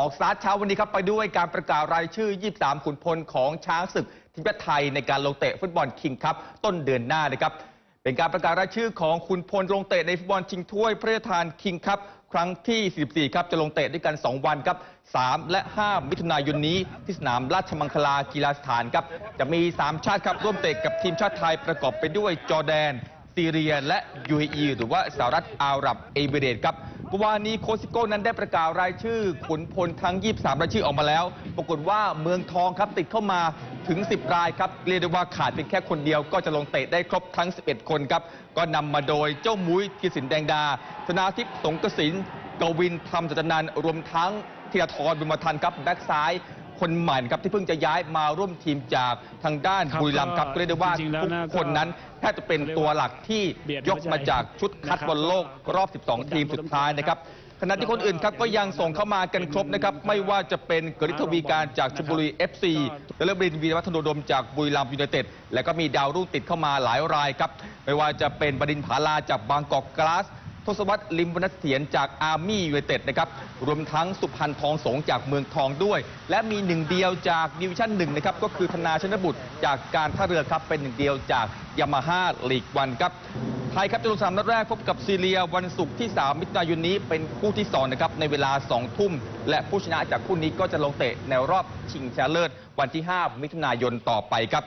ออกสตาร์ทเช้าวันนี้ครับไปด้วยการประกาศรายชื่อ 23 ขุนพลของช้างศึกทีมชาติไทยในการลงเตะฟุตบอลคิงคัพต้นเดือนหน้านะครับ เป็นการประกาศรายชื่อของขุนพลลงเตะในฟุตบอลชิงถ้วยพระราชทานคิงคัพครั้งที่ 44 ครับจะลงเตะด้วยกัน 2 วันครับ 3 และ 5 มิถุนายนนี้ที่สนามราชมังคลากีฬาสถานครับจะมี 3 ชาติครับร่วมเตะกับทีมชาติไทยประกอบไปด้วยจอร์แดน ซีเรียและ UAE หรือว่าสหรัฐอาหรับเอมิเรตครับเมื่อวานนี้โคซิโก้นั้นได้ประกาศรายชื่อขุนพลทั้ง 23 รายชื่อออกมาแล้ว ปรากฏว่าเมืองทองครับติดเข้ามาถึง 10 รายครับเรียกได้ว่าขาดเป็นแค่คนเดียวก็จะลงเตะได้ครบทั้ง 11 คนครับ ก็นำมาโดยเจ้ามุ้ยกิสินแดงดา ธนาทิพย์สงกสินกวินธรรมจัตนันท์รวมทั้งธีรทรบุญมาทันครับแบ็กซ้าย คนใหม่นะครับที่เพิ่งจะย้ายมาร่วมทีมจากทางด้านครับบุรีรัมย์ครับก็ก็เรียกได้ว่าจริงๆแล้วทุกนะคนนั้นแทบจะเป็นตัวหลักที่เบียดยกมาจากชุดคัดบอลโลกรอบ 12 ทีมสุดท้ายนะครับขณะที่คนอื่นครับก็ยังส่งเข้ามากันครบนะครับ ไม่ว่าจะเป็นกฤษทวีการจากชลบุรี FC และเลิศบรินทร์วีรวัฒนโดมจากบุรีรัมย์ยูไนเต็ดและก็มีดาวรุ่งติดเข้ามาหลายรายครับ ไม่ว่าจะเป็นบดินทร์ผาลาจากบางกอกกลาส ทศวรรษลิมวรรณเสียรจากอาร์มี่ยูไนเต็ดนะครับรวมทั้งสุพรรณทองสงจากเมืองทองด้วย และมีหนึ่งเดียวจากดิวิชั่นหนึ่งนะครับก็คือธนาชนบุตรจากการท่าเรือครับเป็นหนึ่งเดียวจากยามาฮ่าลีกวันครับไทยครับจะลงสนามนัดแรกพบกับซีเรียวันศุกร์ที่ 3 มิถุนายนนี้เป็นคู่ที่2นะครับในเวลา 2 ทุ่ม และผู้ชนะจากคู่นี้ก็จะลงเตะในรอบชิงชนะเลิศวันที่ 5 มิถุนายนต่อไปครับ